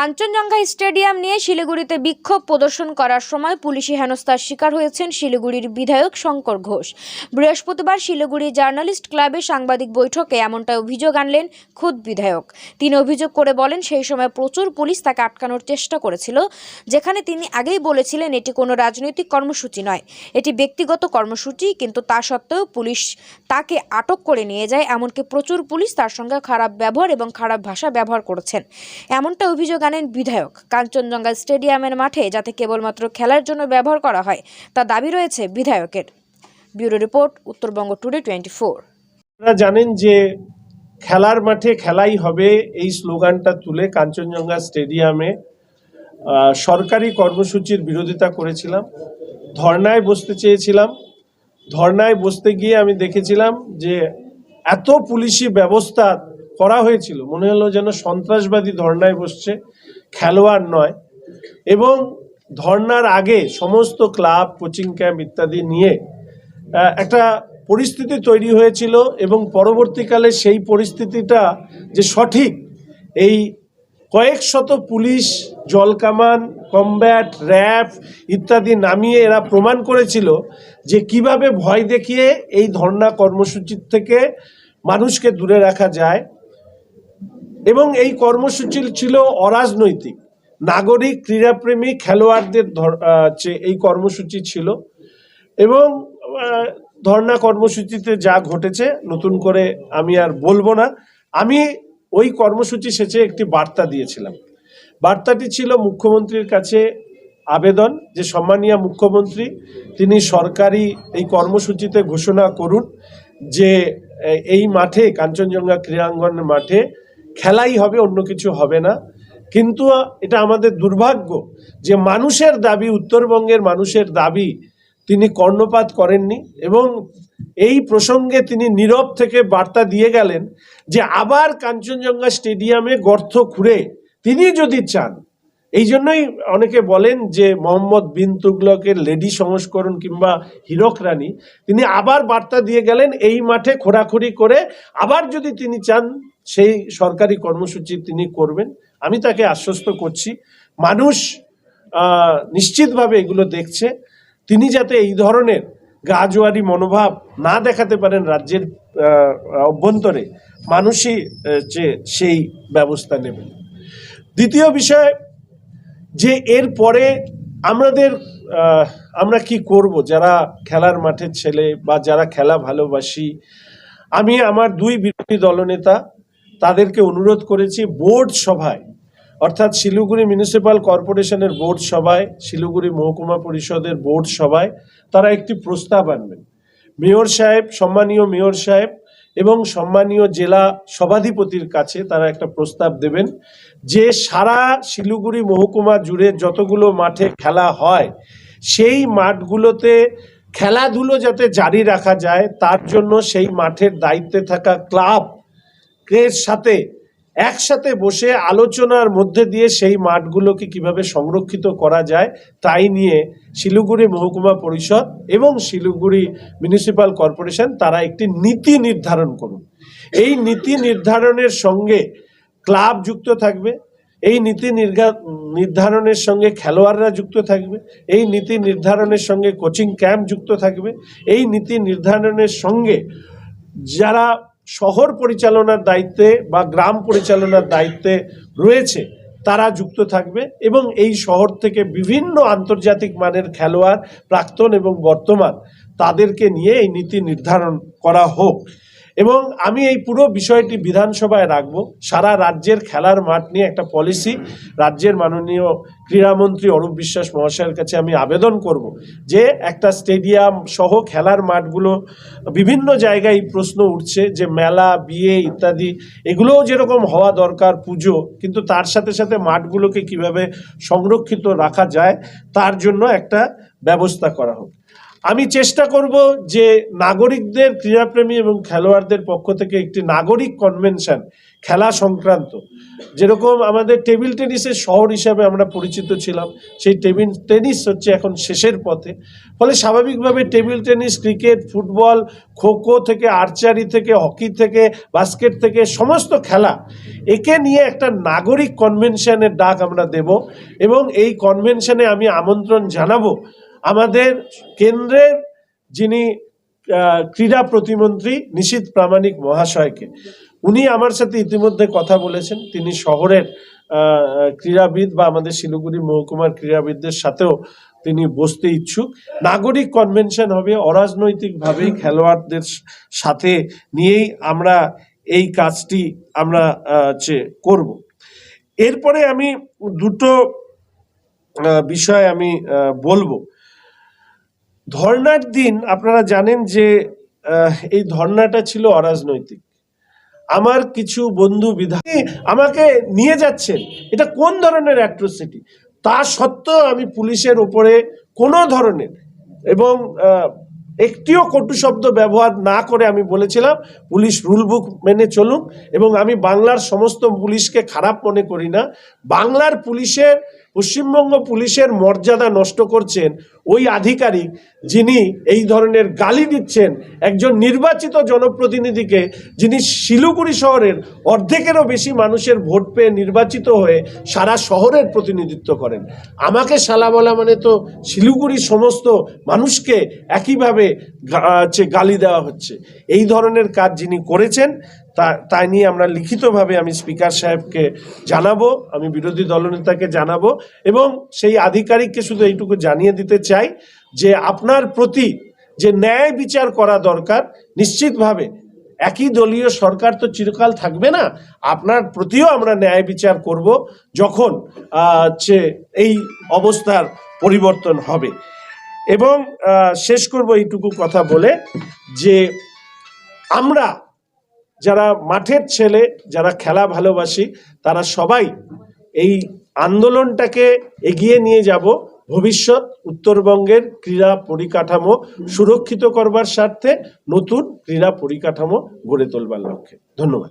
Kanchenjunga stadium নিয়ে শিলিগুড়িতে বিক্ষোভ প্রদর্শন করার সময় পুলিশি হেনস্থার শিকার হয়েছেন শিলিগুড়ির বিধায়ক শঙ্কর ঘোষ। বৃহস্পতিবার শিলিগুড়ি জার্নালিস্ট ক্লাবে সাংবাদিক বৈঠকে এমনটা অভিযোগ আনলেন খুদ বিধায়ক। তিনি অভিযোগ করে বলেন, সেই সময় প্রচুর পুলিশ তাকে আটকানোর চেষ্টা করেছিল, যেখানে তিনি আগেই বলেছিলেন এটি কোনো রাজনৈতিক কর্মসূচি নয়। এটি ব্যক্তিগত কর্মসূচি, কিন্তু তা সত্ত্বেও পুলিশ তাকে আটক করে নিয়ে যায়, এমনকি প্রচুর পুলিশ তার সঙ্গে খারাপ ব্যবহার এবং খারাপ ভাষা ব্যবহার করেছেন। এমনটা অভিযোগ আনেন বিধায়ক। কাঞ্চনজঙ্ঘা স্টেডিয়ামের মাঠে যাতে কেবলমাত্র খেলার জন্য ব্যবহার করা হয়, তা দাবি রয়েছে বিধায়কের। Bureau report, Uttarbanga today twenty four. জানেন যে খেলার মাঠে খেলাই হবে এই স্লোগানটা তুলে কাঞ্চনজঙ্ঘা স্টেডিয়ামে সরকারি কর্মসূচির বিরোধিতা করেছিলাম। ধর্নায় বসতে চেয়েছিলাম। ধর্নায় বসতে গিয়ে আমি দেখেছিলাম যে এত পুলিশি ব্যবস্থা করা হয়েছিল, মনে হলো যেন সন্ত্রাসবাদী ধর্নায় বসছে। খেলোয়াড় নয়, এবং ধর্নার আগে সমস্ত ক্লাব, কোচিং ক্যাম্প ইত্যাদি নিয়ে একটা পরিস্থিতি তৈরি হয়েছিল এবং পরবর্তীকালে সেই পরিস্থিতিটা যে সঠিক, এই কয়েক শত পুলিশ, জলকামান, কমব্যাট র্যাব ইত্যাদি নামিয়ে এরা প্রমাণ করেছিল যে কীভাবে ভয় দেখিয়ে এই ধর্না কর্মসূচির থেকে মানুষকে দূরে রাখা যায়। এবং এই কর্মসূচি ছিল অরাজনৈতিক। নাগরিক, ক্রীড়াপ্রেমী খেলোয়াড়দের এই কর্মসূচি ছিল এবং ধর্ণা কর্মসূচিতে যা ঘটেছে, নতুন করে আমি আর বলব না। আমি ওই কর্মসূচি শেষে একটি বার্তা দিয়েছিলাম। বার্তাটি ছিল মুখ্যমন্ত্রীর কাছে আবেদন যে সম্মানীয় মুখ্যমন্ত্রী, তিনি সরকারি এই কর্মসূচিতে ঘোষণা করুন যে এই মাঠে, কাঞ্চনজঙ্ঘা ক্রীড়াঙ্গনের মাঠে খেলাই হবে, অন্য কিছু হবে না। কিন্তু এটা আমাদের দুর্ভাগ্য যে মানুষের দাবি, উত্তরবঙ্গের মানুষের দাবি তিনি কর্ণপাত করেননি এবং এই প্রসঙ্গে তিনি নীরব থেকে বার্তা দিয়ে গেলেন যে আবার কাঞ্চনজঙ্ঘা স্টেডিয়ামে গর্ত খুঁড়ে তিনি যদি চান, এই জন্যই অনেকে বলেন যে মোহাম্মদ বিন তুগলকের লেডি সংস্করণ কিংবা হীরক রানী, তিনি আবার বার্তা দিয়ে গেলেন এই মাঠে খোঁড়াখুড়ি করে আবার যদি তিনি চান সেই সরকারি কর্মসূচি তিনি করবেন। আমি তাকে আশ্বস্ত করছি, মানুষ নিশ্চিতভাবে এগুলো দেখছে। তিনি যাতে এই ধরনের গাজোয়ারি মনোভাব না দেখাতে পারেন রাজ্যের অভ্যন্তরে, মানুষই যে সেই ব্যবস্থা নেবেন। দ্বিতীয় বিষয়, যে এর পরে আমাদের আমরা কি করব? যারা খেলার মাঠের ছেলে বা যারা খেলা ভালোবাসি, আমি আমার দুই বিরোধী দলনেতা তাদেরকে অনুরোধ করেছি বোর্ড সভায়, অর্থাৎ শিলিগুড়ি মিউনিসিপ্যাল কর্পোরেশনের বোর্ড সভায়, শিলিগুড়ি মহকুমা পরিষদের বোর্ড সভায় তারা একটি প্রস্তাব আনবেন। মেয়র সাহেব, সম্মানীয় মেয়র সাহেব এবং সম্মানীয় জেলা সভাধিপতির কাছে তারা একটা প্রস্তাব দেবেন যে সারা শিলিগুড়ি মহকুমা জুড়ে যতগুলো মাঠে খেলা হয়, সেই মাঠগুলোতে খেলাধুলো যাতে জারি রাখা যায়, তার জন্য সেই মাঠের দায়িত্বে থাকা ক্লাব এর সাথে একসাথে বসে আলোচনার মধ্যে দিয়ে সেই মাঠগুলোকে কীভাবে সংরক্ষিত করা যায় তাই নিয়ে শিলিগুড়ি মহকুমা পরিষদ এবং শিলিগুড়ি মিউনিসিপ্যাল কর্পোরেশন তারা একটি নীতি নির্ধারণ করুন। এই নীতি নির্ধারণের সঙ্গে ক্লাব যুক্ত থাকবে, এই নীতি নির্ধারণের সঙ্গে খেলোয়াড়রা যুক্ত থাকবে, এই নীতি নির্ধারণের সঙ্গে কোচিং ক্যাম্প যুক্ত থাকবে, এই নীতি নির্ধারণের সঙ্গে যারা শহর পরিচালনার দায়িত্বে বা গ্রাম পরিচালনার দায়িত্বে রয়েছে, তারা যুক্ত থাকবে এবং এই শহর থেকে বিভিন্ন আন্তর্জাতিক মানের খেলোয়াড়, প্রাক্তন এবং বর্তমান, তাদেরকে নিয়ে এই নীতি নির্ধারণ করা হোক। এবং আমি এই পুরো বিষয়টি বিধানসভায় রাখব। সারা রাজ্যের খেলার মাঠ নিয়ে একটা পলিসি রাজ্যের মাননীয় ক্রীড়ামন্ত্রী অরূপ বিশ্বাস মহাশয়ের কাছে আমি আবেদন করব যে একটা স্টেডিয়াম সহ খেলার মাঠগুলো, বিভিন্ন জায়গায় প্রশ্ন উঠছে যে মেলা, বিয়ে ইত্যাদি, এগুলোও যেরকম হওয়া দরকার পুজো, কিন্তু তার সাথে সাথে মাঠগুলোকে কীভাবে সংরক্ষিত রাখা যায়, তার জন্য একটা ব্যবস্থা করা হোক। আমি চেষ্টা করব যে নাগরিকদের, ক্রীড়াপ্রেমী এবং খেলোয়াড়দের পক্ষ থেকে একটি নাগরিক কনভেনশন খেলা সংক্রান্ত। যেরকম আমাদের টেবিল টেনিসের শহর হিসাবে আমরা পরিচিত ছিলাম, সেই টেবিল টেনিস হচ্ছে এখন শেষের পথে। ফলে স্বাভাবিকভাবে table tennis cricket football kho kho থেকে আর্চারি থেকে হকি থেকে বাস্কেট থেকে সমস্ত খেলা একে নিয়ে একটা নাগরিক কনভেনশনের ডাক আমরা দেব এবং এই কনভেনশনে আমি আমন্ত্রণ জানাব আমাদের কেন্দ্রের যিনি ক্রীড়া প্রতিমন্ত্রী নিশীত প্রামাণিক মহাশয়কে, উনি আমার সাথে ইতিমধ্যে কথা বলেছেন। তিনি শহরের ক্রীড়াবিদ বা আমাদের শিলিগুড়ি মহকুমার ক্রীড়াবিদদের সাথেও তিনি বসতে ইচ্ছুক। নাগরিক কনভেনশন হবে, অরাজনৈতিকভাবেই খেলোয়াড়দের সাথে নিয়েই আমরা এই কাজটি আমরা করব। এরপরে আমি দুটো বিষয় আমি বলব। ধর্নার দিন আপনারা জানেন যে এই ধর্নাটা ছিল অরাজনৈতিক। আমার কিছু বন্ধু বিধায়ক আমাকে নিয়ে যাচ্ছেন। এটা কোন ধরনের অ্যাট্রোসিটি তা সত্ত্বেও আমি পুলিশের ওপরে কোনো ধরনের এবং একটিও কটু শব্দ ব্যবহার না করে আমি বলেছিলাম, পুলিশ রুল বুক মেনে চলুক এবং আমি বাংলার সমস্ত পুলিশকে খারাপ মনে করি না। বাংলার পুলিশের পশ্চিমবঙ্গ পুলিশের মর্যাদা নষ্ট করছেন ওই আধিকারিক যিনি এই ধরনের গালি দিচ্ছেন একজন নির্বাচিত জনপ্রতিনিধিকে যিনি শিলিগুড়ি শহরের অর্ধেকেরও বেশি মানুষের ভোট পেয়ে নির্বাচিত হয়ে সারা শহরের প্রতিনিধিত্ব করেন। আমাকে শালা বলা মানে তো শিলিগুড়ির সমস্ত মানুষকে একইভাবে গালি দেওয়া হচ্ছে। এই ধরনের কাজ যিনি করেছেন তা, তাই নিয়ে আমরা লিখিতভাবে আমি স্পিকার সাহেবকে জানাব, আমি বিরোধী দলনেতাকে জানাব, এবং সেই আধিকারিককে শুধু এইটুকু জানিয়ে দিতে চাই যে আপনার প্রতি যে ন্যায় বিচার করা দরকার, নিশ্চিতভাবে একই দলীয় সরকার তো চিরকাল থাকবে না, আপনার প্রতিও আমরা ন্যায় বিচার করব যখন হচ্ছে এই অবস্থার পরিবর্তন হবে। এবং শেষ করব এইটুকু কথা বলে যে আমরা যারা মাঠের ছেলে, যারা খেলা ভালোবাসি, তারা সবাই এই আন্দোলনটাকে এগিয়ে নিয়ে যাব। ভবিষ্যৎ উত্তরবঙ্গের ক্রীড়া পরিকাঠামো সুরক্ষিত করবার স্বার্থে নতুন ক্রীড়া পরিকাঠামো গড়ে তোলবার লক্ষ্যে। ধন্যবাদ।